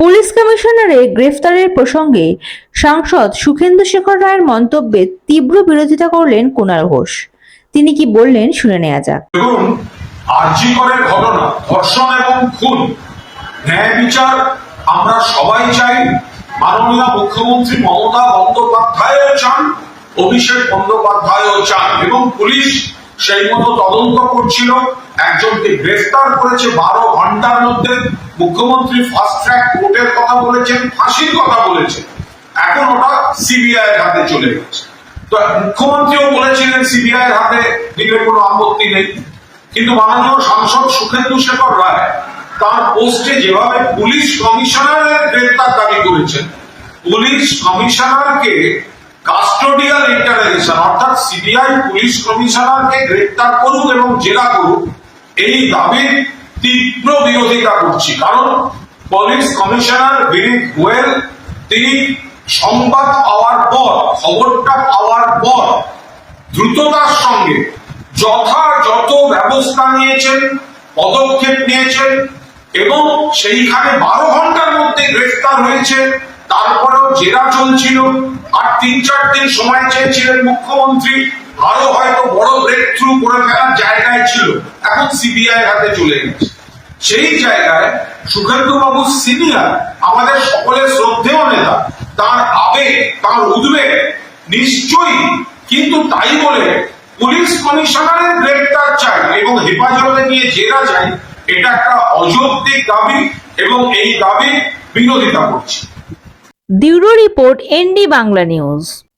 Police কমিশনারের গ্রেফতারের প্রসঙ্গে সাংসদ সুখেন্দু শেখর রায়ের মন্তব্যে তীব্র বিরোধিতা করলেন কুণাল ঘোষ। তিনি কি বললেন শুনে নেওয়া যাক। দেখুন আর্জিকরের ঘটনা, ধর্ষণ এবং খুন, ন্যায় বিচার আমরা সবাই চাই। মাননীয় মুখ্যমন্ত্রী মমতা বন্দ্যোপাধ্যায়ও চান, অভিষেক বন্দ্যোপাধ্যায়ও চান এবং পুলিশ সেই মতো তদন্ত করছিল। একজনকে গ্রেফতার করেছে বারো ঘণ্টার মধ্যে। মুখ্যমন্ত্রী ফাস্ট ট্র্যাক কোর্টের কথা বলেছেন, ফাঁসির কথা বলেছেন। এখন ওটা সিবিআই হাতে চলে গেছে। তো মুখ্যমন্ত্রীও বলেছিলেন সিবিআই এর হাতে দিলে কোনো আপত্তি নেই। কিন্তু মাননীয় সাংসদ সুখেন্দু শেখর রায় তার পোস্টে যেভাবে পুলিশ কমিশনারের গ্রেপ্তার দাবি করেছেন, পুলিশ কমিশনারকে কাস্টোডিয়াল ইন্টারোগেশন অর্থাৎ সিবিআই পুলিশ কমিশনারকে গ্রেপ্তার করুক এবং জেরা করুক এই দাবির তীব্র বিরোধিতা করছি। কারণ পুলিশ কমিশনার বিনীত গোয়েল, তিনি সংবাদ পাওয়ার পর, খবরটা পাওয়ার পর দ্রুততার সঙ্গে যথাযথ ব্যবস্থা নিয়েছেন, পদক্ষেপ নিয়েছেন এবং সেইখানে বারো ঘণ্টার মধ্যে গ্রেফতার হয়েছে। তারপরেও জেরা চলছিল। আর তিন, চার দিন সময় চেয়েছিলেন মুখ্যমন্ত্রী। আরও হয়তো বড় ব্রেক থ্রু করে ফেলার জায়গায় ছিল। এখন সিবিআই হাতে চলে গেছে সেই জায়গায় সুখেন্দু বাবু সিনিয়র, আমাদের সকলের শ্রদ্ধেয় নেতা, তার আবেগ, তার উদ্বেগ নিশ্চয়ই, কিন্তু তাই বলে পুলিশ কমিশনারের গ্রেপ্তার চাই এবং হেফাজতে নিয়ে জেরা চাই, এটা একটা অযৌক্তিক দাবি এবং এই দাবি বিরোধিতা করছি। Bureau report ND Bangla news.